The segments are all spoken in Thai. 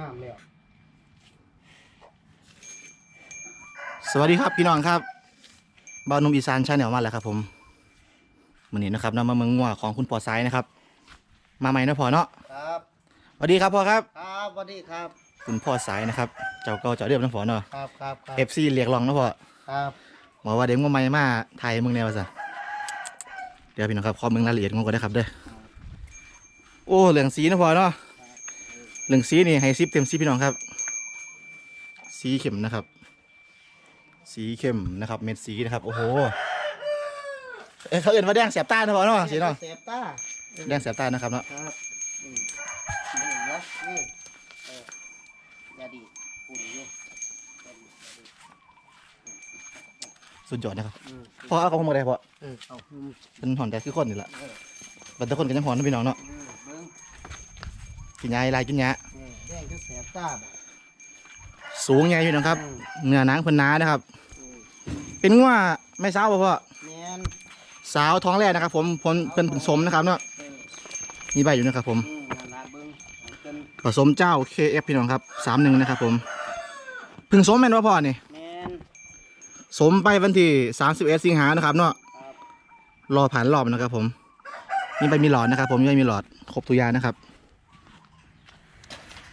งามแล้วสวัสดีครับพี่น้องครับบ้านหนุ่มอีสานชาแนลมาแล้วครับผมวันนี้นะครับนำมาเมืองงัวของคุณปอซ้ายนะครับ มาใหม่นะพ่อเนาะครับสวัสดีครับพ่อครับครับสวัสดีครับ คุณพ่อสายนะครับ เจ้าเก่าเจ้าเดิมนะพ่อเนาะครับครับครับเอฟซีเรียกร้องนะพ่อครับบอกว่าเด็กงัวใหม่มาไทยเมืองแนวซะเดี๋ยวพี่น้องครับขอเมืองรายละเอียดงัวก็ได้ครับเด้อโอ้เหลืองสีนะพ่อเนาะ เหลืองสีนี่ให้ซิปเต็มซิพี่น้องครับ สีเข้มนะครับ สีเข้มนะครับ เม็ดสีนะครับ โอ้โหเอ้ยเขาเอื่นว่าแดงแสบตานะพ่อเนาะสีเนาะเสพตาแดงแสบตานะครับเนาะครับนี่นี่นะนี่เอออย่าดีปุ่นอยู่อย่าดีอย่าดีสุดยอดนะครับอืมพ่อเอาของมาได้พ่อเออเอาอืมเป็นหอนแต่คือคนนี่แหละเออบัดแต่คนกันยังหอนนะพี่น้องเนาะอืมเบิ่ง กินยาลายกินยาเออแดงคือเสพตาบ่สูงใหญ่พี่น้องครับอืมเนื้อหนังเพิ่นหนานะครับอืมเป็นงัวไม่สาวบ่พ่อแม่นสาวท้องแรกนะครับ ผมผลเพิ่นผสมนะครับเนาะเออมีใบอยู่นะครับผม อืมนั่นล่ะเบิ่งเอาเป็นผสมเจ้า KF พี่น้องครับสามหนึ่งนะครับผมเพึ่งสมแม่นว่าพ่อนี่แม่นสมไปวันที่31สิงหานะครับเนาะครับรอผ่านรอบนะครับผมมีใบมีหลอดนะครับ ผมมีใบมีหลอดครบตัวยานะครับ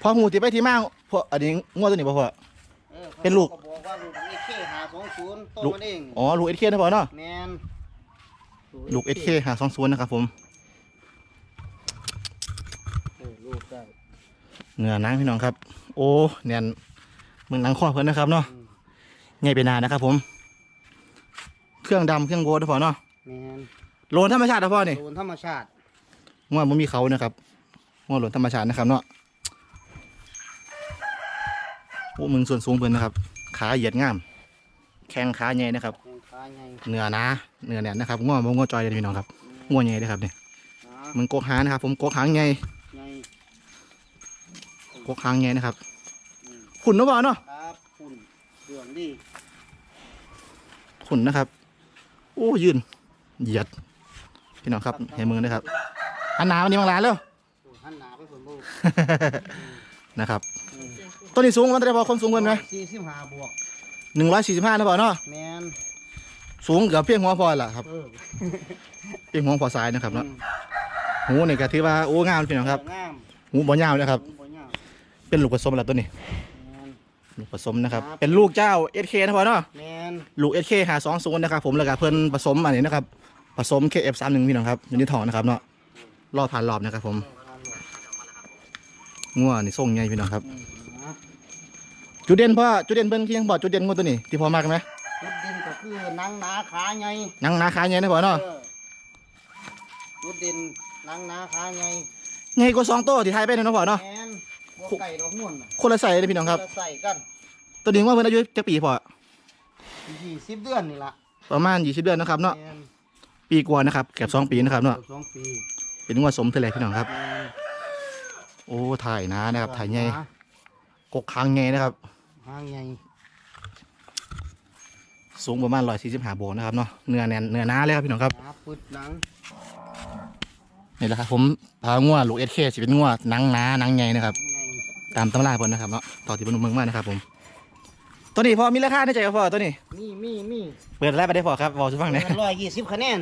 พอหูติไปที่มาพวกอันนี้งัวตัวนี้บ่พ่อ ออเป็นลูก ขาบอกว่าลูกเอเคหาสองศูนย์ต้นลูกมันเองอ๋อลูกเอเคนะพ่อเนาะแมนลูกเอเคหาสองศูนย์นะครับผมเออลูกได้เนื้อหนังพี่น้องครับ โอ้เนียนเมืองหนังข้อเพิ่นนะครับเนาะอืมใหญ่ไปนานนะครับผม เครื่องดำเครื่องโบดนะพ่อเนาะแมนโลนธรรมชาตินะพ่อนี่ โดนธรรมชาติว่ามันมีเขานะครับว่าโลนธรรมชาตินะครับเนาะ โอ้มึงส่วนสูงเพิ่นนะครับ ขาเหยียดงาม แข้งขาใหญ่นะครับแข่งขาไงเนื้อหนาเนื้อแน่นนะครับง้อมง้อจอยเลยพี่น้องครับง้อใหญ่เลยครับเนี่ยอ่ามึงโกกหางนะครับ ผมโกกหางใหญ่ไงโกกหางใหญ่นะครับ อืมขุนนะบ่เนาะครับคุณเรื่องดีขุนนะครับ โอ้ยืน เหยียด พี่น้องครับเห็นมือนะครับอันหนาวันนี้บางร้านแล้วโอ้หันหนาไปฝนลูกนะครับ ต้นนี้สูงมันได้พอคนสูงเกินไหมสี่สิบห้าบวกหนึ่งร้อยสี่สิบห้านะพ่อเนาะแมนสูงเกือบเพียงหัวพอละครับ เออเพียงหัวพอซ้ายนะครับเนาะอืมหูนี่ก็ถือว่าโอ้งามพี่น้องครับงามหูบ่ยาวนะครับ บ่ยาวเป็นลูกผสมแล้วตัวนี้ แมน ลูกผสมนะครับ ครับ เป็นลูกเจ้าเอสเคนะพ่อเนาะ แมนลูกเอสเคหาสองศูนย์นะครับผมแล้วก็เพิ่นผสมอันนี้นะครับ ผสมเคเอฟสามหนึ่งพี่น้องครับอยู่ในท้องนะครับเนาะรอบผ่านรอบนะครับผม งัวนี่ส่งใหญ่พี่น้องครับอืมนะจุดเด่นพ่อจุดเด่นเพิ่นที่ยังบอกจุดเด่นงัวตัวนี้ที่พอมากไหมจุดเด่นก็คือหนังหนาขาไงหนังหนาขาใหญ่นะพ่อเนาะเออจุดเด่นหนังหนาขาไงใหญ่กว่าสองโตวที่ไทยไปเนาะพ่อเนาะแมนบวกไก่ดอกม่วนน่ะคนละใส่เลยพี่น้องครับจะใส่กันตัวนี้ว่าเพิ่นอายุจะปีพอยี่สิบเดือนนี่ละประมาณยี่สิบเดือนนะครับเนาะแม่นปีกว่านะครับเกือบสองปีนะครับเนาะสองปีเป็นงัวสมเท่าไหรพี่น้องครับแม่น โอ้ถ่ายหนานะครับถ่ายใหญ่หกกคางใหญ่นะครับหางใหญ่สูงประมาณร้อยสี่สิบห้าโบนะครับเนาะเนื้อแน่นเนื้อหนาเลยครับพี่น้องครับหนาปึดหนังนี่แหละครับผมพางัวลูกเอสเคสิเป็นงัวหนังหนาหนังใหญ่นะครับ ใหญ่ตามตำราเพิ่นนะครับเนาะต่อที่บรรลุเมืองมากนะครับ ผม ตัวนี้พอมีราคาในใจกับพ่อตัวนี้ มีมีมีเปิดแรกไปได้พอครับบอกสุฟังเนี่ยร้อยยี่สิบคะแนน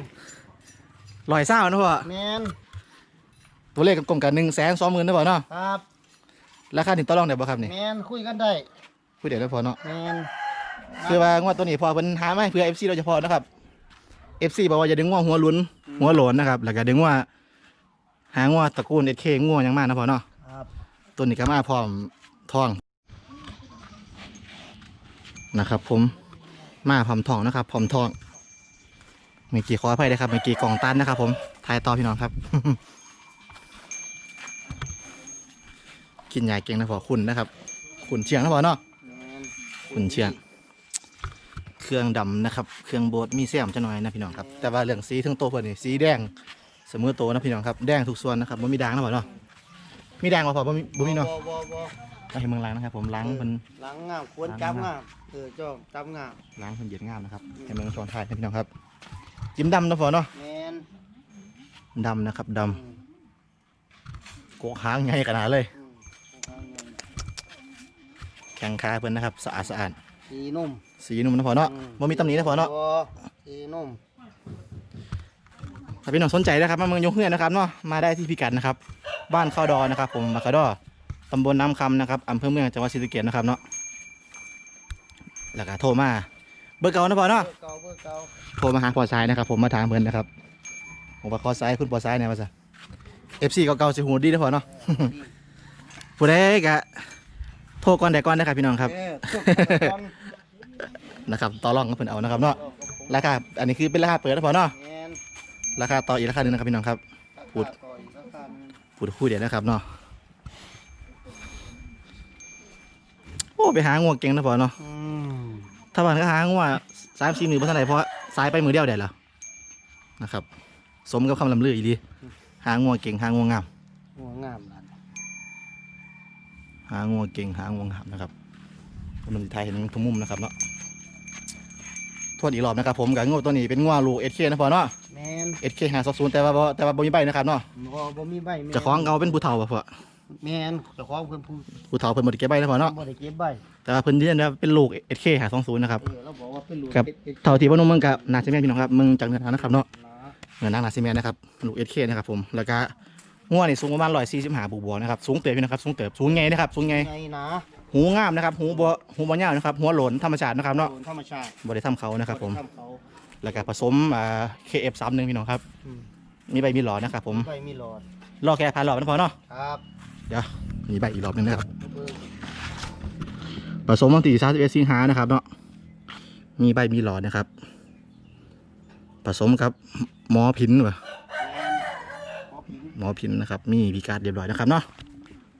ลอยเศร้านะพ่อแมน ตัวเลขกลมกันหนึ่งแสนสองหมื่นนะพ่อเนาะครับราคาถึงต่อรองได้บ่ครับนี่แมนคุยกันได้คุยเดี๋ยวได้พอเนาะแมนคือว่างวดตัวนี้พอเพิ่นหามาให้เพื่อ FC โดยเฉพาะนะครับ FC บอกว่าอย่าดึงงัวหัวหลุนหัวโหลนนะครับแล้วก็ดึงว่าหางัวตระกูล SK งัวหยังมากนะพ่อเนาะครับตัวนี้ก็มาพร้อมทองนะครับ ผมมาพร้อมทองนะครับพร้อมทองเมื่อกี้ขออภัยเลยครับเมื่อกี้กล่องตันนะครับ ผมถ่ายต่อพี่น้องครับ กินยาเก่งนะพ่อคุณนะครับขุนเชียงนะพ่อเนาะแมนขุนเชียง เครื่องดำนะครับ เครื่องโบดมีแซมจะหน่อยนะพี่น้องครับ แต่ว่าเรื่องสีทั้งโตวเพิ่นนี่สีแดงเสมอโตวนะพี่น้องครับแดงทุกส่วนนะครับบ่มีด่างนะพ่อเนาะมีด่างบ่พ่อบ่มีบ่มีเนาะบ่บ่บ่มาให้เมืองล้างนะครับ ผมล้างมันหลังงามควรจำงามเออจ้องจำงามล้างมันเหยียดงามนะครับให้เมืองชอนไทยนะพี่น้องครับ จิ้มดำนะพ่อเนาะแมนดำนะครับดอืมำโกกหางใหญ่ขนาดเลย งขาเพิ่นนะครับสะอาดสะอาดสีนุ่มสีนุ่มนะพอเนาะอืมบ่มีตำหนินะพอเนาะโอ้สีนุ่มถ้าพี่น้องสนใจนะครับมาเมืองยงเฮือนนะครับเนาะมาได้ที่พิกัดนะครับ บ้านข้าวดอนะครับ ผมมาคาดอตำบลน้ำคำนะครับอำเภอเมืองจังหวัดศรีสะเกษนะครับเนาะแล้วก็โทรมาเบอร์เก่านะพอเบอเนาะร์เก่าเบอร์เก่าโทรมาหาพอซ้ายนะครับผมมาถามเพิ่นนะครับผมว่าขอซ้ายคุณพอซ้ายเนี่ยมาซะเอฟซีเก่าๆสิหูดีนะพอเนาะดีผู้ใดกะ โทรก่อนแต่ก่อนนะครับพี่น้องครับ เออทุกคนก่อนนะครับต่อรองกับเพิ่นเอานะครับเนาะราคาอันนี้คือเป็นราคาเปิดนะพอเนาะแมนราคาต่ออีกราคาหนึงนะครับพี่น้องครับพูดราคาต่ออีกราคาหนึ่งพูดคู่เดียวนะครับเนาะโอ้ไปหางัวเก่งนะพอเนาะอืมถ้าวันก็หางัวสามสี่มือเพราะเท่าไหร่เพราะสายไปมือเดียวได้แล้วนะครับ สมกับคำลำลืออีดีหางัวเก่งหางัวงามางัวเก่งหางัวงามนะครับมันไทยเห็นทุกมุมนะครับเนาะทวนอีกรอบนะครับผมกับงัวตัวนี้เป็นงัวลูกเอสเคนะพอเนาะแมนเอสเคหาสองศูนย์แต่ว่าบ่แต่ว่าบ่มีใบนะครับเนาะบ่บ่มีใบแม่นเจะคล้าของเก่าเป็นผู้เฒ่าป่ะพ่อแมนเจ้าของเพิ่นพูดผู้เฒ่าเพิ่นบ่ได้เก็บใบนะพ่อเนาะบ่ได้เก็บใบแต่ว่าเพิ่นยืนยันว่าเป็นลูกเอสเคหาสองศูนย์นะครับเออเราบอกว่าเป็นลูกครับเอ็ดเอ็ดเท่าที่บ่นุ่มมึงกับนาซิแมนพี่น้องครับมึงจากเนื้อหานะครับเนาะนะเนื้อหนังนาซิแมนนะครับลูกเอสเคนะครับผมแล้วก็ งัวนี่สูงประมาณ145บวกๆนะครับสูงเติบพี่นะครับสูงเติบสูงไงนะครับสูงไงไงนะหูงามนะครับหูบ่หูบ่ยาวนะครับหัวโหลนธรรมชาตินะครับเนาะโดธรรมชาติบ่ได้ทำเขานะครับผม ทำเขาแล้วก็ผสมอ่า KF31 พี่น้องครับ อืมมีใบมีหลอดนะครับผมใบมีหลอดรอแค่ผ่านหลอดนะพอเนาะครับมีใบอีกรอบหนึงนะครับเบอร์ผสมวันที่31สิงหานะครับเนาะมีใบมีหลอดนะครับ ผสมกับหมอพินวะแมน หมอผิมพินนะครับ มีพิการเรียบร้อยนะครับเนาะ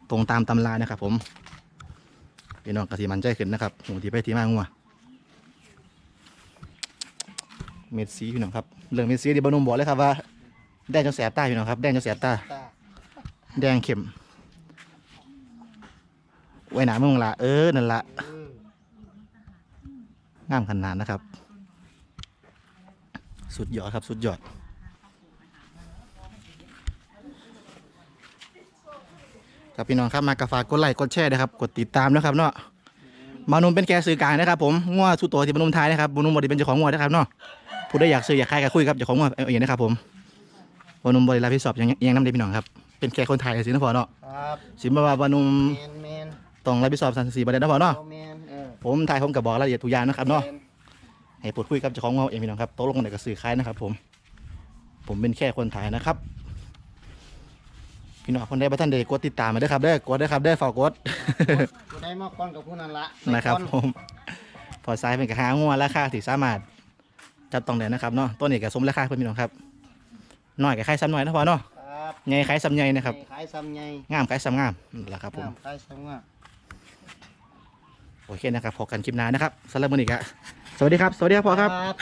ตรงตามตำรานะครับ ผมพี่น้องกระสิมันใจขึ้นนะครับหูที่ไปที่มางัวเม็ดสีพี่น้องครับเรื่องเม็ดสีที่บรรนุมบอกเลยครับว่าแดงจนแสบตาพี่น้องครับแดงจนแสบตาแดงเข้มไว้หนามึงละเออนั่นละงามขนาดนะครับ สุดยอดครับ สุดยอด ครับพี่น้องครับมากระฝากกดไลค์กดแชร์นะครับกดติดตามนะครับเนาะมานุ่มเป็นแกสื่อกลางนะครับผมงัวสุดตัวที่มานุ่มไทยนะครับมานุ่มบริเป็นเจ้าของงัวนะครับเนาะผู้ใดอยากซื้ออยากขายก็คุยครับเจ้าของงัวเอาเองนะครับผมมานุ่มบริรับผิดชอบอยังอยังน้ำเด็พี่น้องครับเป็นแค่คนไทยสินะพอเนาะครับสิมาว่ามานุ่มแมนแมนต้องรับผิดชอบสันสีประเด็นนะพอเนาะโอแมนเออผมถ่ายผมกับบอกรายละเอียดทุกอย่างนะครับเนาะแมให้พูดคุยกับเจ้าของเงาเองพี่น้องครับโต๊ะลงไหนก็สื่อคล้ายนะครับผมผมเป็นแค่คนถ่ายนะครับ พี่น้องคนใดบัท่านใดกดติดตามมาเด้อครับเด้อกดเด้อครับเด้อฝากกดผู้ใดมาก่อนกับผู้นั้นละนะครับในผก่อนมพอซ้ายเป็นกระหางงัวราคาที่สามารถจับต้องได้นะครับเนาะต้นนี้ก็สมราคาเพื่อนพี่น้องครับน้อยกับใครซ้ำน้อยนะพอเนาะครับใหญ่ใครซ้ำใหญ่นะครับขายซ้ำใหญ่งามใครซ้ำงามนั่นแหละครับผมงามขายซ้ำงามโอเคนะครับพอกันคลิปหน้านะครับสำหรับมื้อนี้ก็สวัสดีครับ สวัสดีครับพ่อครับครับ